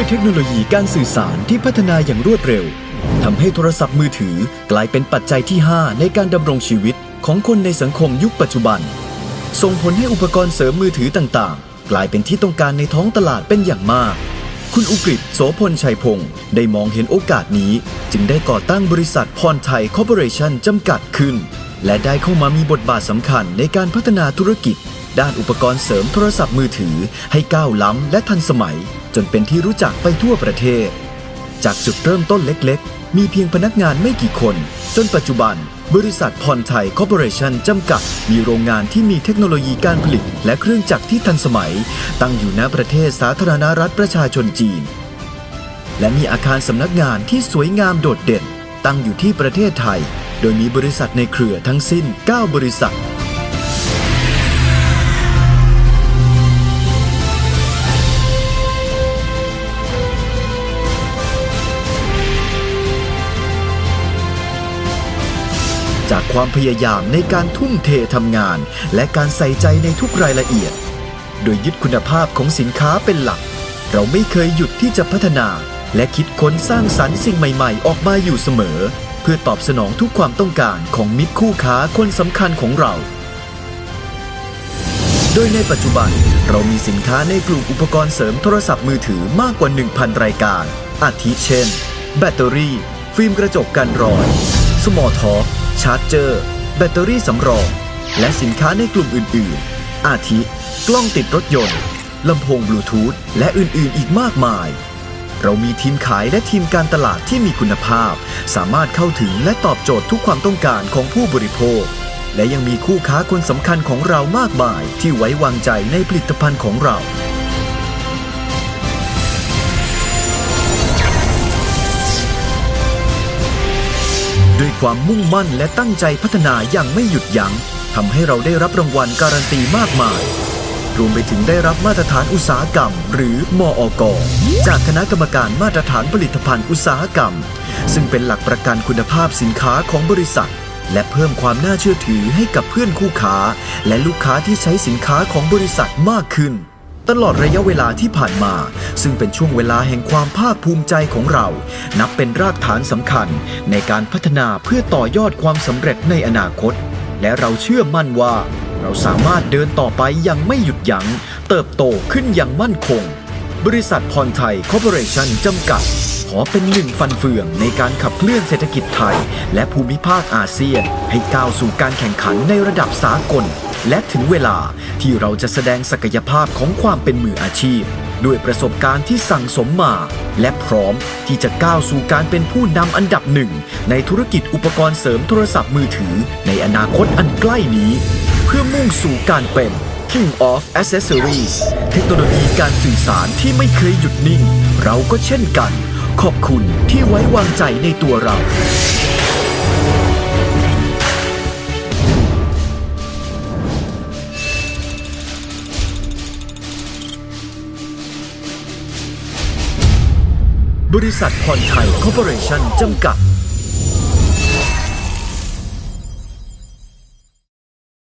ด้วยเทคโนโลยีการสื่อสารที่พัฒนาอย่างรวดเร็วทำให้โทรศัพท์มือถือกลายเป็นปัจจัยที่ 5 ในการดำรงชีวิตของคนในสังคมยุคปัจจุบัน ส่งผลให้อุปกรณ์เสริมมือถือต่างๆ กลายเป็นที่ต้องการในท้องตลาดเป็นอย่างมาก คุณอุกฤษโสพลชัยพงศ์ได้มองเห็นโอกาสนี้ จึงได้ก่อตั้งบริษัทพรไทยคอร์ปอเรชั่นจำกัดขึ้น และได้เข้ามามีบทบาทสำคัญในการพัฒนาธุรกิจ ด้านอุปกรณ์เสริมโทรศัพท์มือถือให้ก้าวล้ำและทันสมัย จนเป็นที่รู้จักไปทั่วประเทศ จากจุดเริ่มต้นเล็กๆ มีเพียงพนักงานไม่กี่คน จนปัจจุบัน บริษัทพรไทยคอร์ปอเรชั่นจำกัด มีโรงงานที่มีเทคโนโลยีการผลิต และเครื่องจักรที่ทันสมัย ตั้งอยู่ณประเทศสาธารณรัฐประชาชนจีน และมีอาคารสำนักงานที่สวยงามโดดเด่น ตั้งอยู่ที่ประเทศไทย โดยมีบริษัทในเครือทั้งสิ้น 9 บริษัท จากความพยายามในการทุ่มเททำงาน และการใส่ใจในทุกรายละเอียด โดยยึดคุณภาพของสินค้าเป็นหลัก เราไม่เคยหยุดที่จะพัฒนา และคิดค้นสร้างสรรค์สิ่งใหม่ ๆ ออกมาอยู่เสมอ เพื่อตอบสนองทุกความต้องการของมิตรคู่ค้าคนสำคัญของเรา โดยในปัจจุบันเรามีสินค้าในกลุ่มอุปกรณ์เสริมโทรศัพท์มือถือมากกว่า 1,000 รายการ อาทิเช่น แบตเตอรี่ ฟิล์มกระจกกันรอย สมอทอ ชาร์จเจอร์ แบตเตอรี่สำรอง และสินค้าในกลุ่มอื่น ๆ อาทิ กล้องติดรถยนต์ ลำโพงบลูทูธ และอื่น ๆ อีกมากมาย เรามีทีมขายและทีมการตลาดที่มีคุณภาพ สามารถเข้าถึงและตอบโจทย์ทุกความต้องการของผู้บริโภค และยังมีคู่ค้าคนสำคัญของเรามากมายที่ไว้วางใจในผลิตภัณฑ์ของเรา ความมุ่งมั่นและตั้งใจพัฒนาอย่างไม่หยุดยัง้งทำให้เราได้รับรางวัลการันตีมากมาย รวมไปถึงได้รับมาตรฐานอุตสาหกรรม หรือมออกจากคณะกรรมการมาตรฐานผลิตภัณฑ์อุตสาหกรรม ซึ่งเป็นหลักประกันคุณภาพสินค้าของบริษัท และเพิ่มความน่าเชื่อถือให้กับเพื่อนคู่ค้า และลูกค้าที่ใช้สินค้าของบริษัทมากขึ้น ตลอดระยะเวลาที่ผ่านมา ซึ่งเป็นช่วงเวลาแห่งความภาคภูมิใจของเรา นับเป็นรากฐานสำคัญในการพัฒนาเพื่อต่อยอดความสำเร็จในอนาคต และเราเชื่อมั่นว่า เราสามารถเดินต่อไปอย่างไม่หยุดยัง้ง เติบโตขึ้นอย่างมั่นคง บริษัทพรไทยคอร์ปอเรชั่นจำกัด ขอเป็นหนึ่งฟันเฟืองในการขับเคลื่อนเศรษฐกิจไทย และภูมิภาคอาเซียน ให้ก้าวสู่การแข่งขันในระดับสากล และถึงเวลาที่เราจะแสดงศักยภาพของความเป็นมืออาชีพ ด้วยประสบการณ์ที่สั่งสมมา และพร้อมที่จะก้าวสู่การเป็นผู้นำอันดับหนึ่ง ในธุรกิจอุปกรณ์เสริมโทรศัพท์มือถือ ในอนาคตอันใกล้นี้ เพื่อมุ่งสู่การเป็น King of Accessories เทคโนโลยีการสื่อสารที่ไม่เคยหยุดนิ่ง เราก็เช่นกัน ขอบคุณที่ไว้วางใจในตัวเรา บริษัทพรไทยคอร์ปอเรชั่นจำกัด